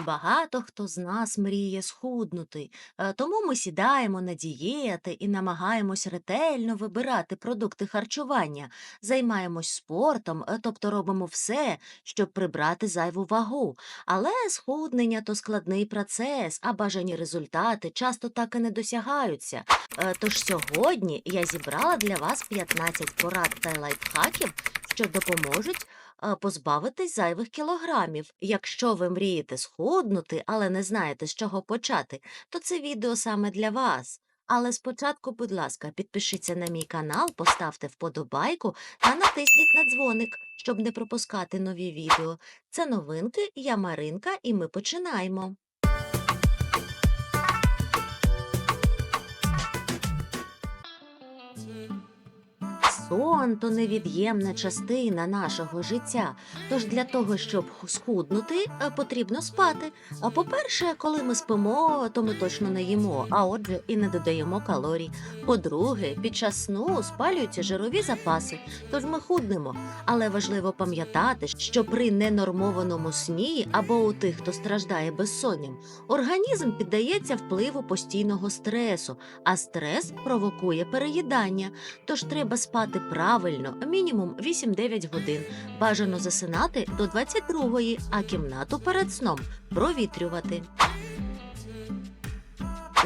Багато хто з нас мріє схуднути, е, тому ми сідаємо на дієти і намагаємось ретельно вибирати продукти харчування, займаємось спортом, е, тобто робимо все, щоб прибрати зайву вагу. Але схуднення то складний процес, а бажані результати часто так і не досягаються. Е, Тож сьогодні я зібрала для вас 15 порад та лайфхаків, що допоможуть позбавитись зайвих кілограмів. Якщо ви мрієте схуднути, але не знаєте, з чого почати, то це відео саме для вас. Але спочатку, будь ласка, підпишіться на мій канал, поставте вподобайку та натисніть на дзвоник, щоб не пропускати нові відео. Це новинки, я Маринка, і ми починаємо. Сон то невід'ємна частина нашого життя. Тож для того, щоб схуднути, е, потрібно спати. А по-перше, коли ми спимо, то ми точно не їмо, а отже, і не додаємо калорій. По-друге, під час сну спалюються жирові запаси, тож ми худнемо. Але важливо пам'ятати, що при ненормованому сні або у тих, хто страждає безсонням, організм піддається впливу постійного стресу, а стрес провокує переїдання. Тож треба спати правильно, мінімум 8-9 годин. Бажано засинати до 22-ї, а кімнату перед сном провітрювати.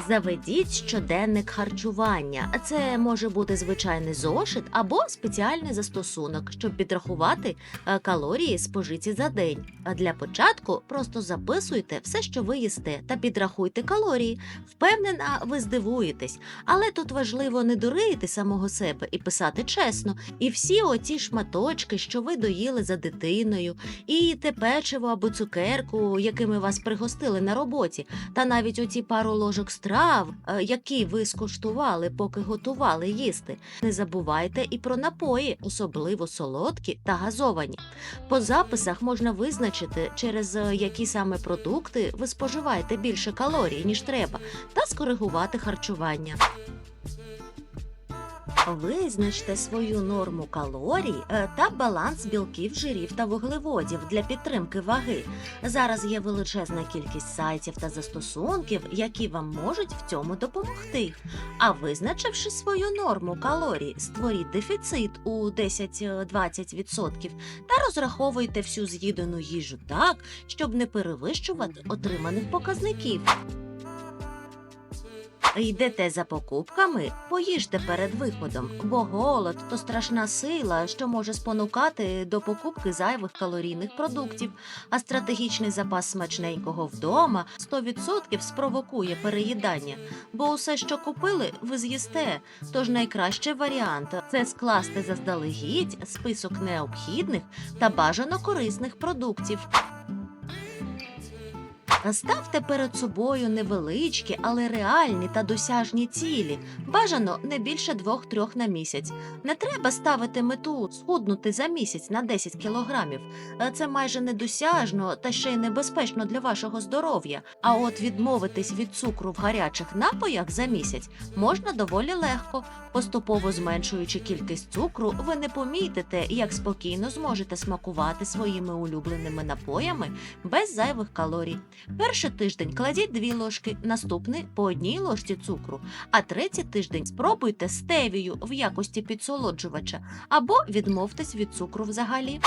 Заведіть щоденник харчування. Це може бути звичайний зошит або спеціальний застосунок, щоб підрахувати е, калорії спожиті за день. Для початку просто записуйте все, що ви їсте, та підрахуйте калорії. Впевнена, ви здивуєтесь, але тут важливо не дурити самого себе і писати чесно. І всі оті шматочки, що ви доїли за дитиною, і те печиво або цукерку, якими вас пригостили на роботі, та навіть оці пару ложок страв, е, які ви скуштували, поки готували їсти. Не забувайте і про напої, особливо солодкі та газовані. По записах можна визначити, через е, які саме продукти ви споживаєте більше калорій, ніж треба, та скоригувати харчування. Визначте свою норму калорій е, та баланс білків, жирів та вуглеводів для підтримки ваги. Зараз є величезна кількість сайтів та застосунків, які вам можуть в цьому допомогти. А визначивши свою норму калорій, створіть дефіцит у 10-20% та розраховуйте всю з'їдену їжу так, щоб не перевищувати отриманих показників. Йдете за покупками, поїжте перед виходом, бо голод то страшна сила, що може спонукати до покупки зайвих калорійних продуктів, а стратегічний запас смачненького вдома 100% спровокує переїдання, бо усе, що купили, ви з'їсте. Тож найкращий варіант це скласти заздалегідь список необхідних та бажано корисних продуктів. Ставте перед собою невеличкі, але реальні та досяжні цілі. Бажано не більше двох-трьох на місяць. Не треба ставити мету схуднути за місяць на 10 кілограмів. Е, Це майже недосяжно та ще й небезпечно для вашого здоров'я. А от відмовитись від цукру в гарячих напоях за місяць можна доволі легко. Поступово зменшуючи кількість цукру, ви не помітите, як спокійно зможете смакувати своїми улюбленими напоями без зайвих калорій. Перший тиждень кладіть дві ложки, наступний по одній ложці цукру, а третій тиждень спробуйте стевію в якості підсолоджувача або відмовтесь від цукру взагалі.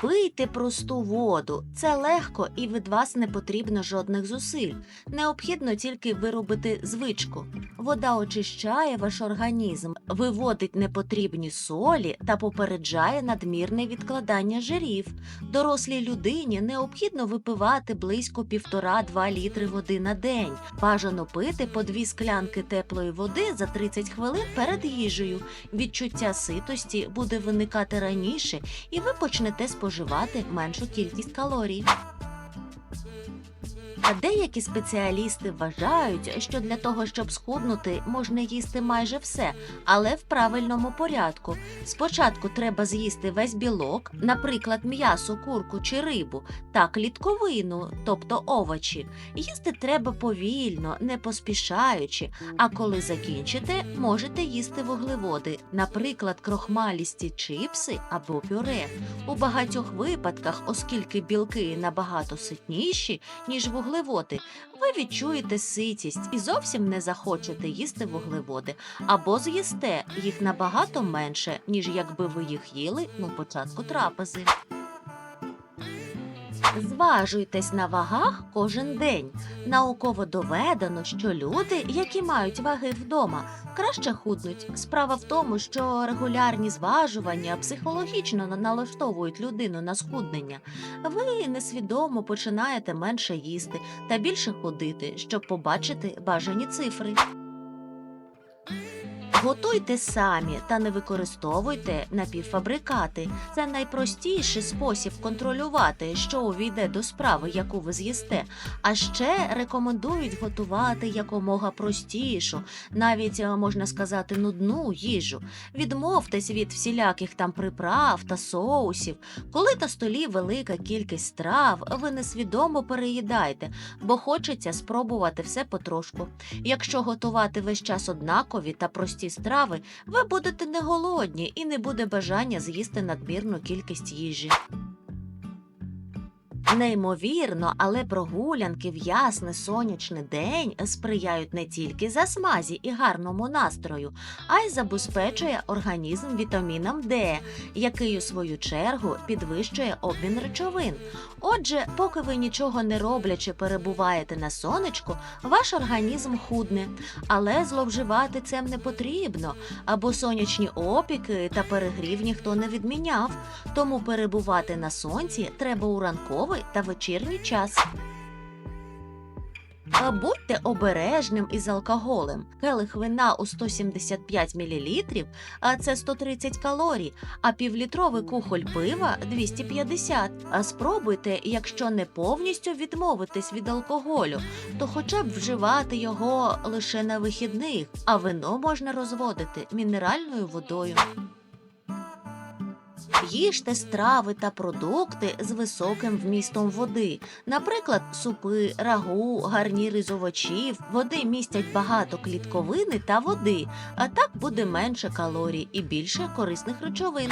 Пийте просту воду. Це легко і від вас не потрібно жодних зусиль. Необхідно тільки виробити звичку. Вода очищає ваш організм, виводить непотрібні солі та попереджає надмірне відкладання жирів. Дорослій людині необхідно випивати близько 1,5-2 літри води на день. Бажано пити по дві склянки теплої води за 30 хвилин перед їжею. Відчуття ситості буде виникати раніше, і ви почнете споживати меншу кількість калорій. А деякі спеціалісти вважають, що для того, щоб схуднути, можна їсти майже все, але в правильному порядку. Спочатку треба з'їсти весь білок, наприклад, м'ясо, курку чи рибу, та клітковину, тобто овочі. Їсти треба повільно, не поспішаючи. А коли закінчите, можете їсти вуглеводи, наприклад, крохмалісті чипси або пюре. У багатьох випадках, оскільки білки набагато ситніші, ніж вуглеводи, ви відчуєте ситість і зовсім не захочете їсти вуглеводи, або з'їсте їх набагато менше, ніж якби ви їх їли на початку трапези. Зважуйтесь на вагах кожен день. Науково доведено, що люди, які мають ваги вдома, краще худнуть. Справа в тому, що регулярні зважування психологічно налаштовують людину на схуднення. Ви несвідомо починаєте менше їсти та більше ходити, щоб побачити бажані цифри. Готуйте самі та не використовуйте напівфабрикати. Це найпростіший спосіб контролювати, що увійде до справи, яку ви з'їсте. А ще рекомендують готувати якомога простішу, навіть е, можна сказати, нудну їжу. Відмовтесь від всіляких там приправ та соусів. Коли на столі велика кількість страв, ви несвідомо переїдаєте, бо хочеться спробувати все потрошку. Якщо готувати весь час однакові та прості страви, ви будете не голодні і не буде бажання з'їсти надмірну кількість їжі. Неймовірно, але прогулянки в ясний сонячний день сприяють не тільки засмазі і гарному настрою, а й забезпечує організм вітаміном Д, який у свою чергу підвищує обмін речовин. Отже, поки ви нічого не роблячи перебуваєте на сонечку, ваш організм худне, але зловживати цим не потрібно, або сонячні опіки та перегрів ніхто не відміняв. Тому перебувати на сонці треба у ранковий та вечірній час. Будьте обережним із алкоголем. Келих вина у 175 мл, це 130 калорій, а півлітровий кухоль пива 250. А спробуйте, якщо не повністю відмовитись від алкоголю, то хоча б вживати його лише на вихідних, а вино можна розводити мінеральною водою. Їжте страви та продукти з високим вмістом води, наприклад, супи, рагу, гарніри з овочів. Води містять багато клітковини та води, а так буде менше калорій і більше корисних речовин.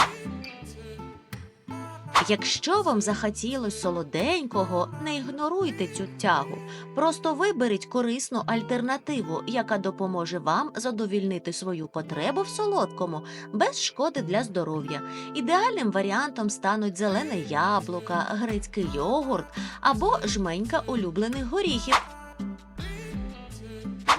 Якщо вам захотілось солоденького, не ігноруйте цю тягу. Просто виберіть корисну альтернативу, яка допоможе вам задовільнити свою потребу в солодкому без шкоди для здоров'я. Ідеальним варіантом стануть зелене яблука, грецький йогурт або жменька улюблених горіхів.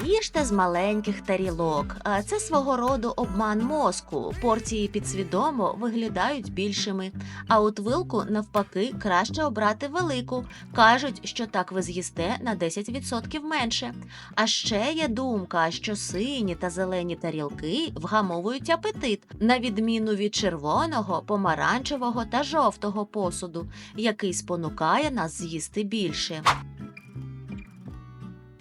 Їжте з маленьких тарілок. Це свого роду обман мозку. Порції підсвідомо виглядають більшими. А от вилку, навпаки, краще обрати велику. Кажуть, що так ви з'їсте на 10% менше. А ще є думка, що сині та зелені тарілки вгамовують апетит, на відміну від червоного, помаранчевого та жовтого посуду, який спонукає нас з'їсти більше.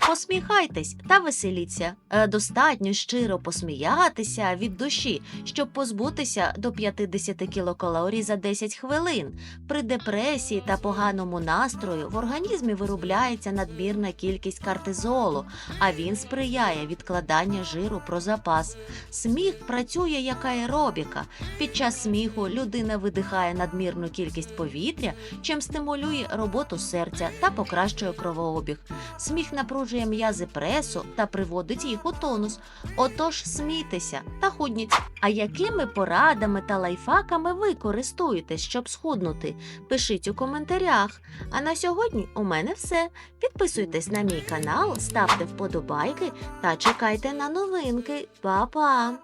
Посміхайтесь та веселіться. Е, Достатньо щиро посміятися від душі, щоб позбутися до 50 кілокалорій за 10 хвилин. При депресії та поганому настрою в організмі виробляється надмірна кількість кортизолу, а він сприяє відкладанню жиру про запас. Сміх працює як аеробіка. Під час сміху людина видихає надмірну кількість повітря, чим стимулює роботу серця та покращує кровообіг. Сміх напружує м'язи пресу та приводить їх у тонус. Отож, смійтеся та худніть. А якими порадами та лайфхаками ви користуєтесь, щоб схуднути? Пишіть у коментарях. А на сьогодні у мене все. Підписуйтесь на мій канал, ставте вподобайки та чекайте на новинки. Па-па!